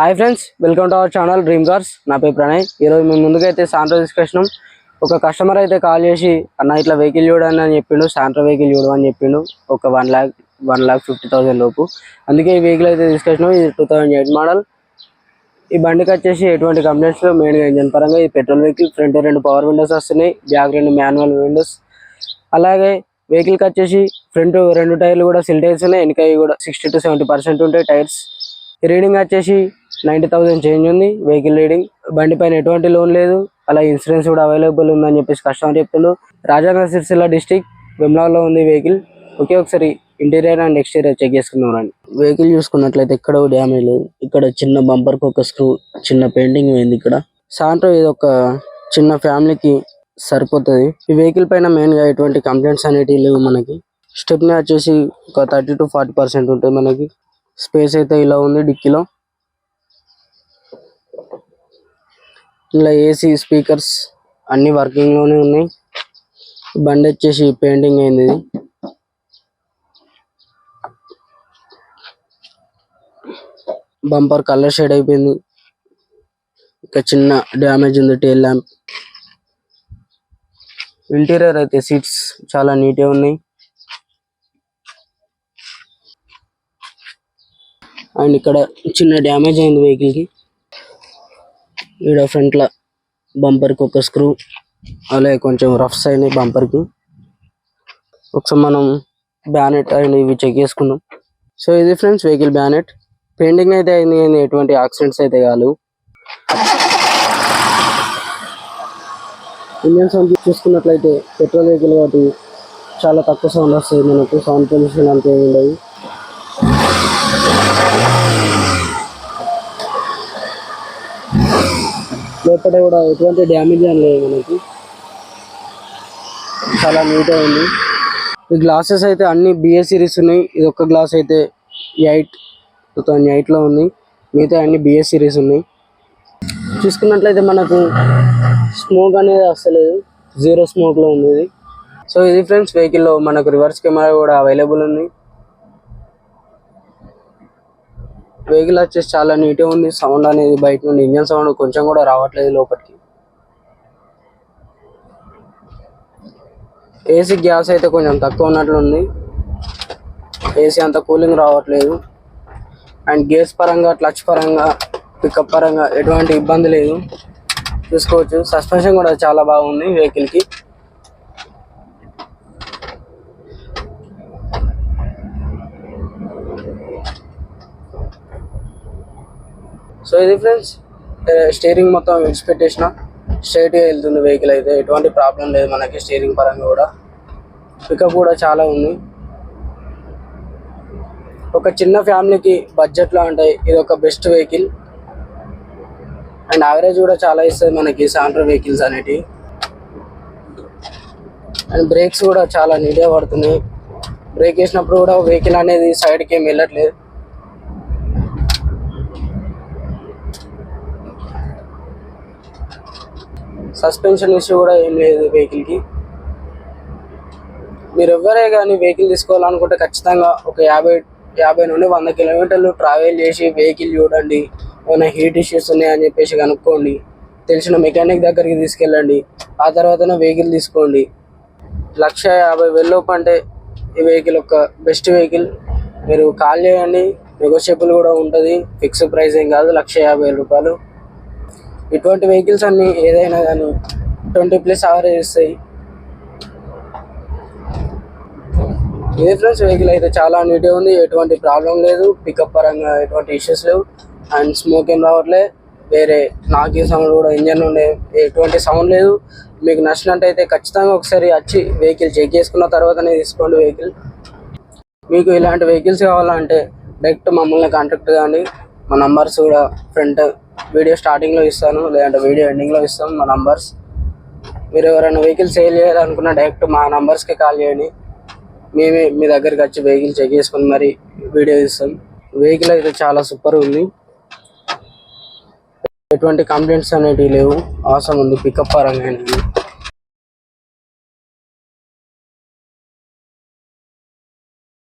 Hi friends welcome to our channel dream cars నా పేరు ప్రణయ్. ఈరోజు మేము ముందుకైతే సాంట్రో తీసుకొచ్చినాం ఒక కస్టమర్ అయితే కాల్ చేసి అన్న ఇట్లా వెహికల్ చూడండి అని చెప్పిండు. సాంట్రో వెహికల్ చూడమని చెప్పిండు. ఒక one lakh one lakh fifty thousand లోపు. అందుకే ఈ వెహికల్ అయితే తీసుకొచ్చినాం ఇది టూ థౌజండ్ ఎయిట్ మోడల్ ఈ బండికి వచ్చేసి ఎటువంటి కంప్లైంట్స్లో మెయిన్గా ఇంజన్ పరంగా ఈ పెట్రోల్ వెహికల్ ఫ్రంట్ రెండు పవర్ విండోస్ వస్తున్నాయి. బ్యాక్ రెండు మాన్యువల్ విండోస్ అలాగే వెహికల్కి వచ్చేసి ఫ్రంట్ రెండు టైర్లు కూడా సిల్ టైర్స్ ఉన్నాయి. వెనక కూడా సిక్స్టీ టు సెవెంటీ పర్సెంట్ ఉంటాయి టైర్స్. రీడింగ్ వచ్చేసి నైంటీ థౌసండ్ చేంజ్ ఉంది. వెహికల్ రీడింగ్ బండి పైన ఎటువంటి లోన్ లేదు. అలా ఇన్సూరెన్స్ కూడా అవైలబుల్ ఉందని చెప్పేసి కస్టమర్ చెప్తుండ్రు. రాజానగర్ సిరిసిల్ల డిస్టిక్ వెమ్లాలో ఉంది వెహికల్ ఓకే ఒకసారి ఇంటీరియర్ అండ్ ఎక్స్టీరియర్ చెక్ చేసుకుందాం రండి. వెహికల్ చూసుకున్నట్లయితే ఎక్కడ డ్యామేజ్ లేదు. ఇక్కడ చిన్న బంపర్కి ఒక స్క్రూ చిన్న పెయింటింగ్ పోయింది ఇక్కడ. సాంట్రో ఇది ఒక చిన్న ఫ్యామిలీకి సరిపోతుంది. ఈ వెహికల్ పైన మెయిన్గా ఎటువంటి కంప్లైంట్స్ అనేటివి లేవు మనకి. స్టెప్ని వచ్చేసి ఒక థర్టీ టు ఫార్టీ పర్సెంట్ ఉంటుంది మనకి. స్పేస్ అయితే ఇలా ఉంది డిక్కీలో. ఇలా ఏసీ స్పీకర్స్ అన్ని వర్కింగ్లోనే ఉన్నాయి. బండి వచ్చేసి పెయింటింగ్ అయింది ఇది. బంపర్ కలర్ షేడ్ అయిపోయింది. ఒక చిన్న డ్యామేజ్ ఉంది టైల్ ల్యాంప్ ఇంటీరియర్ అయితే సీట్స్ చాలా నీట్గా ఉన్నాయి. అండ్ ఇక్కడ చిన్న డ్యామేజ్ అయింది వెహికల్కి. ఇక్కడ ఫ్రంట్ ల బంపర్కి ఒక స్క్రూ అలాగే కొంచెం రఫ్స్ అయినాయి బంపర్కి. ఒకసారి మనం బ్యానెట్ అండ్ ఇవి చెక్ చేసుకుందాం. సో ఇది ఫ్రెండ్స్ వెహికల్ బ్యానెట్ పెయింటింగ్ అయితే అయింది ఎటువంటి యాక్సిడెంట్స్ అయితే కాదు ఇండియన్ సౌండ్ చూసుకున్నట్లయితే పెట్రోల్ వెహికల్ కాబట్టి చాలా తక్కువ సౌండ్ వస్తుంది మనకు. సౌండ్ పొల్యూషన్ అంతే ఉండదు. లోపల కూడా ఎటువంటి డ్యామేజ్ అని లేదు మనకి. చాలా నీట్గా ఉంది. ఈ గ్లాసెస్ అయితే అన్ని బిఏ సిరీస్ ఉన్నాయి. ఇది ఒక్క గ్లాస్ అయితే ఎయిట్ టూ థౌజండ్ ఎయిట్లో ఉంది. మిగతా అన్ని బిఏ సిరీస్ ఉన్నాయి. చూసుకున్నట్లయితే మనకు స్మోక్ అనేది వస్తలేదు జీరో స్మోక్లో ఉంది ఇది సో ఇది ఫ్రెండ్స్ వెహికల్లో మనకు రివర్స్ కెమెరా కూడా అవైలబుల్ ఉంది. వెహికల్ వచ్చేసి చాలా నీట్గా ఉంది. సౌండ్ అనేది బయట నుండి ఇంజన్ సౌండ్ కొంచెం కూడా రావట్లేదు లోపలికి. ఏసీ గ్యాస్ అయితే కొంచెం తక్కువ ఉన్నట్లుంది ఏసీ అంత కూలింగ్ రావట్లేదు. అండ్ గేర్స్ పరంగా క్లచ్ పరంగా పికప్ పరంగా ఎటువంటి ఇబ్బంది లేదు. చూసుకోవచ్చు. సస్పెన్షన్ కూడా చాలా బాగుంది వెహికల్కి సో ఇది ఫ్రెండ్స్ స్టీరింగ్ మొత్తం విడిచిపెట్టేసిన స్ట్రైట్గా వెళ్తుంది వెహికల్ అయితే. ఎటువంటి ప్రాబ్లం లేదు మనకి స్టీరింగ్ పరంగా కూడా. పికప్ కూడా చాలా ఉంది. ఒక చిన్న ఫ్యామిలీకి బడ్జెట్లో ఉంటాయి ఇది ఒక బెస్ట్ వెహికల్ అండ్ యావరేజ్ కూడా చాలా ఇస్తుంది మనకి సాంట్రో వెహికల్స్ అనేటివి. అండ్ బ్రేక్స్ కూడా చాలా నీట్గా పడుతున్నాయి. బ్రేక్ వేసినప్పుడు కూడా వెహికల్ అనేది సైడ్కి ఏం వెళ్ళట్లేదు. సస్పెన్షన్ ఇష్యూ కూడా ఏం లేదు వెహికల్కి మీరు ఎవ్వరే కానీ వెహికల్ తీసుకోవాలనుకుంటే ఖచ్చితంగా ఒక యాభై యాభై నుండి వంద కిలోమీటర్లు ట్రావెల్ చేసి వెహికల్ చూడండి. ఏమైనా హీట్ ఇష్యూస్ ఉన్నాయని చెప్పేసి కనుక్కోండి. తెలిసిన మెకానిక్ దగ్గరికి తీసుకెళ్ళండి. ఆ తర్వాతనే వెహికల్ తీసుకోండి. లక్ష యాభై వేలలోపు అంటే ఈ వెహికల్ ఒక బెస్ట్ వెహికల్ మీరు కాల్ చేయండి. నెగోషియబుల్ కూడా ఉంటుంది. ఫిక్స్ ప్రైస్ ఏం కాదు. లక్ష యాభై వేల రూపాయలు. ఇటువంటి వెహికల్స్ అన్నీ ఏదైనా కానీ ట్వంటీ ప్లస్ అవరేజ్ ఇస్తాయి ఇది ఫ్రెండ్స్ వెహికల్ అయితే చాలా నీట్గా ఉంది. ఎటువంటి ప్రాబ్లం లేదు. పికప్ పరంగా ఎటువంటి ఇష్యూస్ లేవు. అండ్ స్మోక్ ఏం రావట్లే వేరే నాకే సౌండ్ కూడా ఇంజన్ ఉండే ఎటువంటి సౌండ్ లేదు. మీకు నచ్చినట్టయితే ఖచ్చితంగా ఒకసారి వచ్చి వెహికల్ చెక్ చేసుకున్న తర్వాతనే తీసుకోండి వెహికల్. మీకు ఇలాంటి వెహికల్స్ కావాలంటే డైరెక్ట్ మమ్మల్ని కాంటాక్ట్ కానీ మా నంబర్స్ కూడా ఫ్రంట్ వీడియో స్టార్టింగ్లో ఇస్తాను లేదంటే వీడియో ఎండింగ్లో ఇస్తాం మా నంబర్స్. మీరు ఎవరైనా వెహికల్ సేల్ చేయాలనుకున్న డైరెక్ట్ మా నంబర్స్కి కాల్ చేయండి. మేమే మీ దగ్గరికి వచ్చి వెహికల్ చెక్ చేసుకుని మరి వీడియో ఇస్తాం వెహికల్ అయితే చాలా సూపర్ ఉంది. ఎటువంటి కంప్లైంట్స్ అనేటివి లేవు. అవసరం ఉంది పికప్ పరంగా